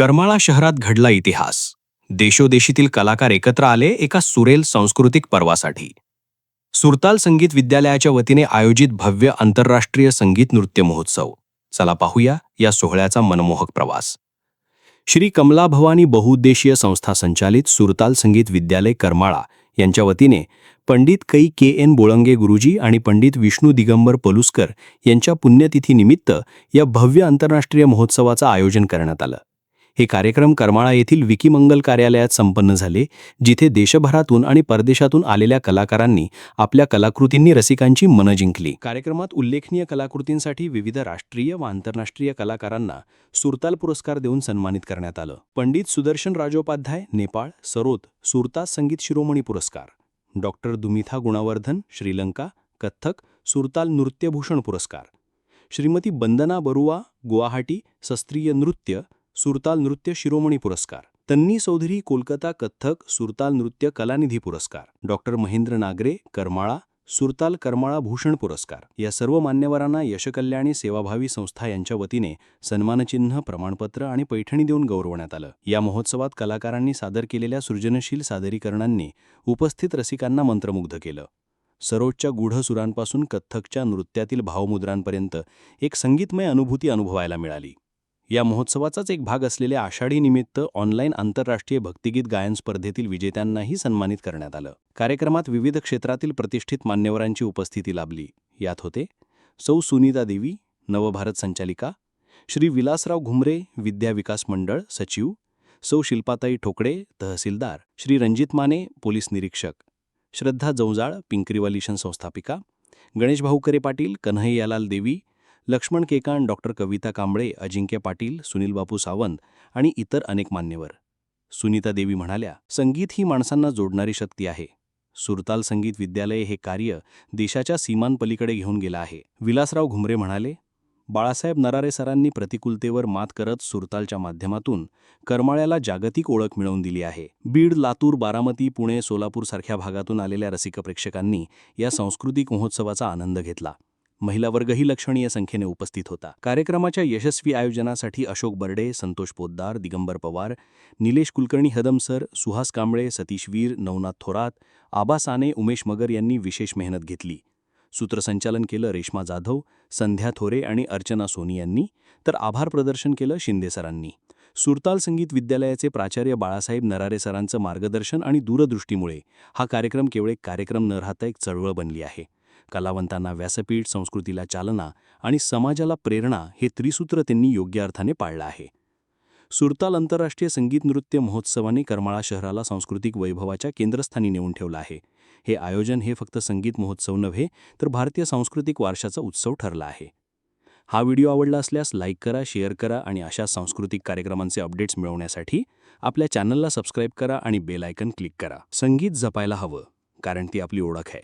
करमाळा शहरात घडला इतिहास. देशोदेशीतील कलाकार एकत्र आले एका सुरेल सांस्कृतिक पर्वासाठी. सुरताल संगीत विद्यालयाच्या वतीने आयोजित भव्य आंतरराष्ट्रीय संगीत नृत्य महोत्सव. चला पाहूया या सोहळ्याचा मनमोहक प्रवास. श्री कमला भवानी बहुउद्देशीय संस्था संचालित सुरताल संगीत विद्यालय करमाळा यांच्या वतीने पंडित कै के एन बोळंगे गुरुजी आणि पंडित विष्णू दिगंबर पलुस्कर यांच्या पुण्यतिथीनिमित्त या भव्य आंतरराष्ट्रीय महोत्सवाचं आयोजन करण्यात आलं. हे कार्यक्रम करमाळा येथील विकीमंगल कार्यालयात संपन्न झाले जिथे देशभरातून आणि परदेशातून आलेल्या कलाकारांनी आपल्या कलाकृतींनी रसिकांची मनं जिंकली. कार्यक्रमात उल्लेखनीय कलाकृतींसाठी विविध राष्ट्रीय व आंतरराष्ट्रीय कलाकारांना सुरताल पुरस्कार देऊन सन्मानित करण्यात आलं. पंडित सुदर्शन राजोपाध्याय नेपाळ सरोद सुरतास संगीत शिरोमणी पुरस्कार. डॉक्टर दुमिथा गुणावर्धन श्रीलंका कथ्थक सुरताल नृत्यभूषण पुरस्कार. श्रीमती बंदना बरुआ गुवाहाटी शस्त्रीय नृत्य सुरताल नृत्य शिरोमणी पुरस्कार. तन्नी चौधरी कोलकाता कथ्थक सुरताल नृत्य कलानिधी पुरस्कार. डॉक्टर महेंद्र नागरे करमाळा सुरताल करमाळा भूषण पुरस्कार. या सर्व मान्यवरांना यशकल्याणी सेवाभावी संस्था यांच्या वतीने सन्मानचिन्ह प्रमाणपत्र आणि पैठणी देऊन गौरवण्यात आलं. या महोत्सवात कलाकारांनी सादर केलेल्या सृजनशील सादरीकरणांनी उपस्थित रसिकांना मंत्रमुग्ध केलं. सरोजच्या गूढ सुरांपासून कथ्थकच्या नृत्यातील भावमुद्रांपर्यंत एक संगीतमय अनुभूती अनुभवायला मिळाली. या महोत्सवाचाच एक भाग असलेल्या आषाढी निमित्त ऑनलाईन आंतरराष्ट्रीय भक्तिगीत गायन स्पर्धेतील विजेत्यांनाही सन्मानित करण्यात आलं. कार्यक्रमात विविध क्षेत्रातील प्रतिष्ठित मान्यवरांची उपस्थिती लाभली. यात होते सौ सुनीता देवी नवभारत संचालिका श्री विलासराव घुमरे विद्या विकास मंडळ सचिव सौ शिल्पाताई ठोकळे तहसीलदार श्री रणजित माने पोलीस निरीक्षक श्रद्धा जौजाळ पिंकरीवालिशन संस्थापिका गणेश भाऊकरे पाटील कन्हैयालाल देवी लक्ष्मण केकान डॉक्टर कविता कांबळे अजिंक्य पाटील सुनील बापू सावंत आणि इतर अनेक मान्यवर. सुनीता देवी म्हणाल्या संगीत ही माणसांना जोडणारी शक्ती आहे. सुरताल संगीत विद्यालय हे कार्य देशाच्या सीमांपलीकडे घेऊन गेलं आहे. विलासराव घुमरे म्हणाले बाळासाहेब नरारे सरांनी प्रतिकूलतेवर मात करत सुरतालच्या माध्यमातून करमाळ्याला जागतिक ओळख मिळवून दिली आहे. बीड लातूर बारामती पुणे सोलापूरसारख्या भागातून आलेल्या रसिक प्रेक्षकांनी या सांस्कृतिक महोत्सवाचा आनंद घेतला. महिला वर्गही लक्षणीय संख्येने उपस्थित होता. कार्यक्रमाच्या यशस्वी आयोजनासाठी अशोक बर्डे संतोष पोद्दार दिगंबर पवार निलेश कुलकर्णी हदमसर सुहास कांबळे सतीश वीर नवनाथ थोरात आबा साने उमेश मगर यांनी विशेष मेहनत घेतली. सूत्रसंचालन केलं रेश्मा जाधव संध्या थोरे आणि अर्चना सोनी यांनी तर आभार प्रदर्शन केलं शिंदे सरांनी. सुरताल संगीत विद्यालयाचे प्राचार्य बाळासाहेब नरारे सरांचं मार्गदर्शन आणि दूरदृष्टीमुळे हा कार्यक्रम केवळ एक कार्यक्रम न राहता एक चळवळ बनली आहे. कलावंतांना व्यासपीठ संस्कृतीला चालना आणि समाजाला प्रेरणा हे त्रिसूत्र त्यांनी योग्य अर्थाने पाळलं आहे. सुरताल आंतरराष्ट्रीय संगीत नृत्य महोत्सवाने करमाळा शहराला सांस्कृतिक वैभवाच्या केंद्रस्थानी नेऊन ठेवलं आहे. हे आयोजन हे फक्त संगीत महोत्सव नव्हे तर भारतीय सांस्कृतिक वारशाचा उत्सव ठरला आहे. हा व्हिडिओ आवडला असल्यास लाईक करा शेअर करा आणि अशा सांस्कृतिक कार्यक्रमांचे अपडेट्स मिळवण्यासाठी आपल्या चॅनलला सबस्क्राईब करा आणि बेल आयकन क्लिक करा. संगीत जपायला हवं कारण ती आपली ओळख आहे.